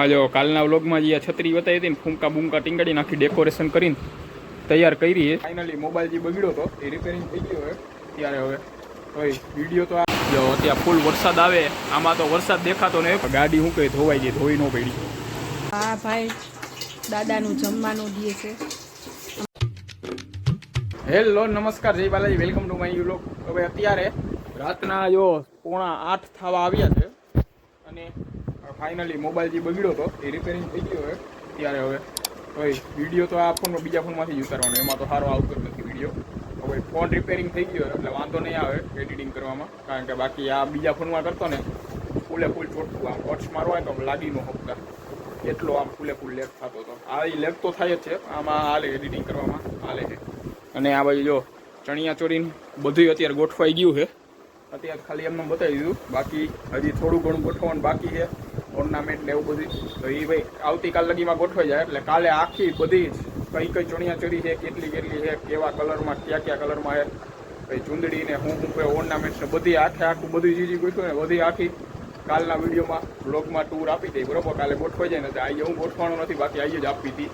આ જો કાલના વ્લોગમાં જે આ છત્રી બતાવી હતી ને ફૂંકા બૂંકા ટીંગાડી નાખી ડેકોરેશન કરીને તૈયાર કરી છે. ફાઇનલી મોબાઈલ જે બગડ્યો હતો એ રિપેરિંગ થઈ ગયો હવે. ત્યારે હવે હવે વીડિયો તો આ જો અત્યારે ફૂલ વરસાદ આવે આમાં તો વરસાદ દેખાતો ને ગાડી શું કઈ ધોવાઈ ગઈ ધોઈ ન પડી. હા ભાઈ દાદાનું જમવાનું દે છે. હેલો નમસ્કાર જય Balaji welcome to my vlog હવે અત્યારે રાતના જો પોણા આઠ થવા આવ્યા છે અને ફાઇનલી મોબાઈલ જે બગડ્યો હતો, એ રિપેરિંગ થઈ ગયો હવે ત્યારે હવે હવે વીડિયો તો આ ફોનમાં બીજા ફોનમાંથી જ ઉતારવાનો એમાં તો સારો આવતો નથી વીડિયો હવે ફોન રિપેરિંગ થઈ ગયો એટલે વાંધો નહીં આવે એડિટિંગ કરવામાં. કારણ કે બાકી આ બીજા ફોનમાં કરતો ને, ફૂલે ફૂલ ચોટતું આમ વોટ્સ મારવા હોય તો લાગી નો શકતા. એટલો આમ ફૂલે ફૂલ લેગ થતો હતો. આ લેગ તો થાય જ છે, આમાં હાલે એડિટિંગ કરવામાં, હાલે છે. અને આ બાજુ જો ચણિયા ચોરીને બધું અત્યારે ગોઠવાઈ ગયું છે. અત્યારે ખાલી એમને બતાવી દીધું. બાકી હજી થોડું ઘણું ગોઠવવાનું બાકી છે. ઓર્નામેન્ટ ને એવું બધું તો એ ભાઈ આવતીકાલ લગીમાં ગોઠવાઈ જાય. એટલે કાલે આખી બધી જ કઈ કઈ ચણિયા ચડી છે, કેટલી કેટલી છે, કેવા કલરમાં કયા કયા કલરમાં છે. ભાઈ ચૂંદડી ને હું હું ઓર્નામેન્ટ ને બધી આખે આખું બધું જીજી ગોઠવું ને બધી આખી કાલના વિડીયોમાં બ્લોગમાં ટૂર આપી દઈ બરોબર? કાલે ગોઠવાઈ જાય ને તો આજે હું ગોઠવાનું નથી, બાકી આજે જ આપી હતી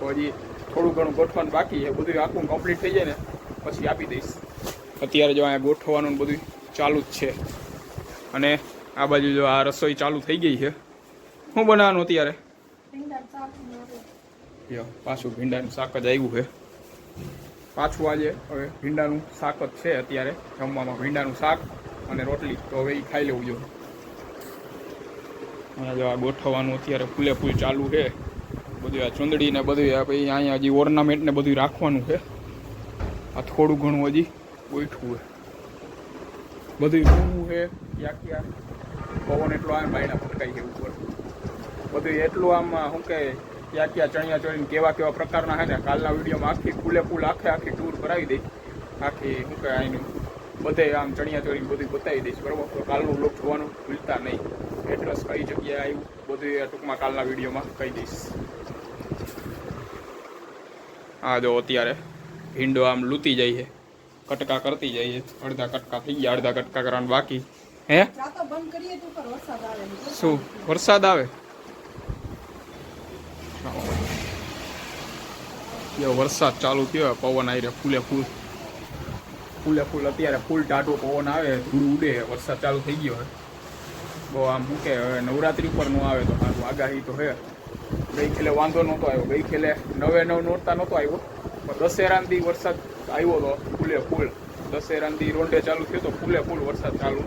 તો હજી થોડું ઘણું ગોઠવાનું બાકી છે. બધું આખું કમ્પ્લીટ થઈ જાય ને પછી આપી દઈશ. અત્યારે જો અહીંયા ગોઠવવાનું બધું ચાલુ જ છે. અને આ બાજુ જો આ રસોઈ ચાલુ થઈ ગઈ છે. શું બનાવવાનું અત્યારે? પાછું ભીંડાનું શાક જ આવ્યું છે. પાછું આજે હવે ભીંડાનું શાક જ છે અત્યારે જમવામાં ભીંડાનું શાક અને રોટલી. તો હવે એ ખાઈ લેવું જોઈએ અહીંયા જો આ ગોઠવવાનું અત્યારે ફૂલે ફૂલ ચાલુ છે. બધું આ ચૂંદડી ને બધું પછી અહીંયા હજી ઓર્નામેન્ટ ને બધું રાખવાનું છે. આ થોડું ઘણું હજી ગોઠવું છે. બધું રૂમું છે ક્યાં ક્યાં પવન એટલો આવે બાયણા ફટકાઈ છે ઉપર બધું એટલું આમ શું કે ક્યાં ક્યાં ચણિયા ચોળીને કેવા કેવા પ્રકારના છે ને, કાલના વિડીયોમાં આખી ફૂલે ફૂલ, આખે આખી ટૂર કરાવી દઈશ આખી, શું કે અહીંનું બધે આમ ચણિયા ચોરી બધું બતાવી દઈશ, બરાબર? તો કાલનું લોક જોવાનું ભૂલતા નહીં. એડ્રેસ કઈ જગ્યાએ આવ્યું બધું ટૂંકમાં કાલના વિડીયોમાં કહી દઈશ. હા જો અત્યારે ભીંડો આમ લૂતી જાય છે. કટકા કરતી જાય છે. અડધા કટકા થઈ ગયા, અડધા કટકા કરવાનું બાકી. હે? રાતો બંધ કરીએ તો ઉપર વરસાદ આવે છે. શું? વરસાદ આવે? યો વરસાદ ચાલુ થયો? પવન આવી રહ્યો ફૂલે ફૂલ. ફૂલે ફૂલ અત્યારે ફૂલ ટાટો પવન આવે, ધૂળ ઉડે, વરસાદ ચાલુ થઈ ગયો છે બહુ આમ શું કે, હવે નવરાત્રી ઉપર નો આવે તો સારું, આગાહી તો હે. ગઈ ખેલે વાંધો નહોતો આવ્યો. ગઈ ખેલે નવે નવ નોરતા નહોતો આવ્યો. પણ દશેરાનથી વરસાદ આવ્યો હતો ફૂલે ફૂલ. દશેરાનથી રોંડે ચાલુ થયો તો ફૂલે ફૂલ વરસાદ ચાલુ.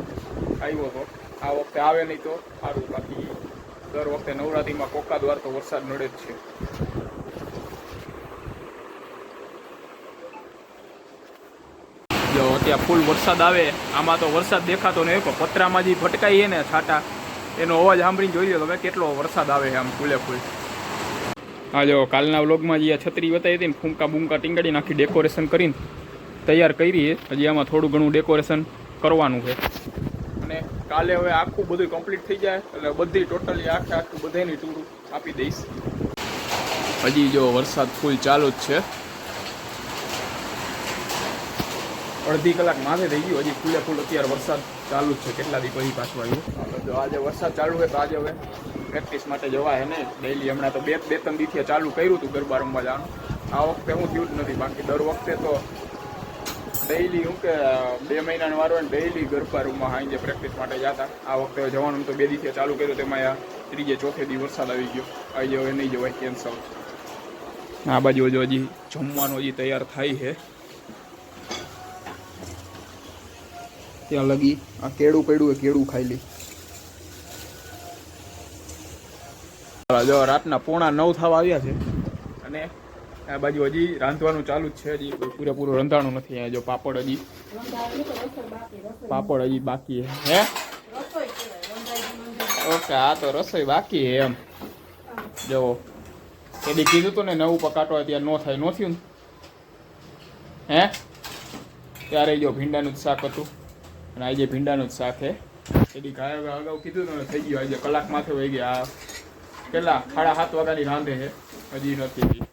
આવ્યો હતો. આ વખતે આવે નહીં તો સારું. બાકી દર વખતે નવરાત્રીમાં કોકાદ વાર તો વરસાદ નડે જ છે. જો અત્યારે ફૂલ વરસાદ આવે. આમાં તો વરસાદ દેખાતો નહીં, પણ પતરામાં જે ભટકાઈએ ને છાટા, એનો અવાજ સાંભળીને જોઈ લો તમે કેટલો વરસાદ આવે આમ ફૂલે ફૂલ. હા જો કાલના વ્લોગમાં જે છત્રી બતાવી હતી ને, ફૂંકા બૂંકા ટીંગાડી નાખી ડેકોરેશન કરીને તૈયાર કરી હજી આમાં થોડું ઘણું ડેકોરેશન કરવાનું છે. કાલે હવે આખું બધું કમ્પ્લીટ થઈ જાય એટલે બધી ટોટલી આખે આખું બધાની ટૂર આપી દઈશ. હજી જો વરસાદ ફૂલ ચાલુ જ છે. અડધી કલાક માથે થઈ ગયું, હજી ફૂલે ફૂલ અત્યારે વરસાદ ચાલુ જ છે, કેટલા દી પછી પાછું આવ્યું. જો આજે વરસાદ ચાલુ હોય તો આજે હવે પ્રેક્ટિસ માટે જવાય ને. ડેઈલી હમણાં તો બે બે ત્રણ દીથી ચાલુ કર્યું હતું ગરબા રમવા જવાનું. આ વખતે હું થયું જ નથી, બાકી દર વખતે તો ડેઈલી હું કે બે મહિનાનો વારો અને ડેઈલી ગરબા રૂમમાં સાંજે પ્રેક્ટિસ માટે જતા. આ વખતે જવાનું તો બે દિવસે ચાલુ કર્યું તેમાં ત્રીજે ચોથે દી વરસાદ આવી ગયો. આવી જવાય નહીં જવાય કેન્સલ આ બાજુ હજુ હજી જમવાનું હજી તૈયાર થાય છે. ત્યાં લગી આ કેળું પડ્યું એ કેળું ખાઈ લી. જો, રાતના પોણા નવ થવા આવ્યા છે. અને આ બાજુ હજી રાંધવાનું ચાલુ જ છે, હજી પૂરેપૂરું રંધાણું નથી. અહીંયા જો પાપડ હજી પાપડ હજી બાકી હે. ઓકે, આ તો રસોઈ બાકી હે એમ. જો એડી કીધું તું ને નવું પકાટો ત્યાં નો થાય, ન થયું હે? ત્યારે જો ભીંડાનું જ શાક હતું. અને આજે ભીંડાનું જ શાક હે એડી ગાય અગાઉ કીધું તું ને થઈ ગયું, આજે કલાક માથે વહી ગયા. પેલા સાડા સાત વાગ્યાની રાંધે છે. હજી નથી થઈ એ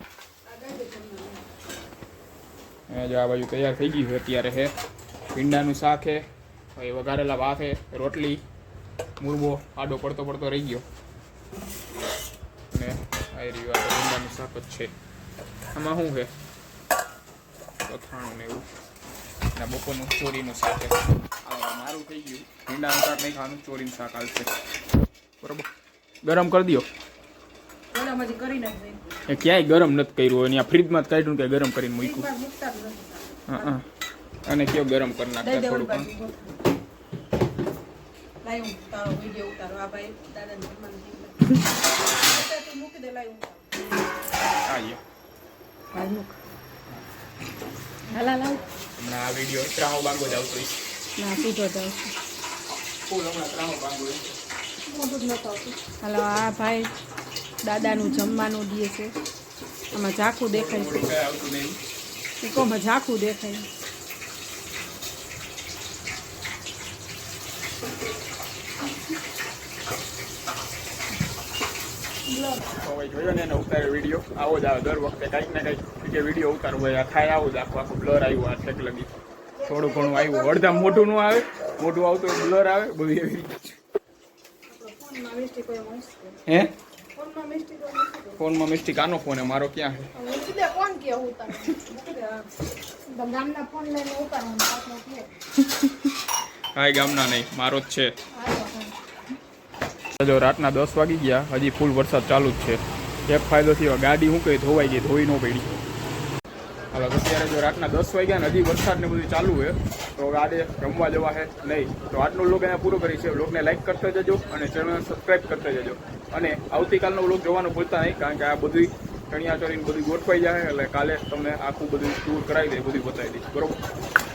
જો આ બાજુ તૈયાર થઈ ગયું છે અત્યારે છે ભીંડાનું શાક છે, પછી વઘારેલા ભાત છે, રોટલી મુરબો આડો પડતો પડતો રહી ગયો. થઈ રહ્યું આ ભીંડાનું શાક જ છે. આમાં શું છે? અથાણું ને એવું. અને બપોરનું ચોરીનું શાક છે. મારું થઈ ગયું. ભીંડાનું શાક નહીં ખાવાનું, ચોરીનું શાક આવશે બરોબર? ગરમ કરી દો ગરમ હજી કરી નાખજે એ ક્યાંય ગરમ નથી કર્યું હોય ત્યાં ફ્રીજમાં જ કાઢ્યું કે ગરમ કરીને મૂક્યું. હા અને કયો ગરમ કરી દઈ નાખતા દે ઓલી થોડુંક બાજુ લાઈ હું તારો વીડિયો ઉતારો. આ ભાઈ દાદાને જમવાનું દીધું. અત્યારે તું મૂકી દે લાઈ ઉતારો. હા યો હાલ મૂક. હાલા લાવ. હમણાં આ વીડિયો ત્રાહો બાંગો જ આવતો હોય. ના સીધો જાવ ફૂલ હમણાં ત્રાહો બાંગો હોય. હાલો આ ભાઈ દાદાનું જમવાનું દે છે. આમાં ઝાખું દેખાય છે. એકોમાં ઝાખું દેખાય. ભાઈ જોયો ને એને ઉતારે વીડિયો આવો જ આવે દર વખતે કંઈક ને કંઈક. કે વીડિયો ઉતારો હોય આ થાય આવું જ આખું આખું બ્લર આવ્યું આ ઠેક લગી. થોડું ઘણું આવ્યું. અડધા મોટું નું આવે મોટું આવતું બ્લર આવે બધું એવી રીતે. હે? ફોનમાં મિસ્ટેક આનો ફોન હે? મારો ક્યાં છે ગામના ફોન લઈને ઉતારવાનું કે. કાંઈ ગામના નહીં મારો જ છે. જો રાતના દસ વાગી ગયા હજી ફૂલ વરસાદ ચાલુ જ છે. એક ફાયદો થયો ગાડી હું કઈ ધોવાઈ ગઈ ધોઈ ન પડી. હવે અત્યારે જો રાતના દસ વાગ્યા ને હજી વરસાદ ને બધું ચાલુ છે, તો આજે રમવા જવા છે નહીં. તો આજનો લોક એને પૂરો કરી છે લોકને લાઇક કરતા જજો અને ચેનલને સબસ્ક્રાઈબ કરતા જજો. અને આવતીકાલનો વ્લોગ જોવાનું ભૂલતા નહીં, કારણ કે આ બધી ચણિયા ચોરીને બધું ગોઠવાઈ જાય એટલે કાલે તમને આખું બધું ટૂર કરાવી દે, બધું બતાવી દઈશ. બરોબર?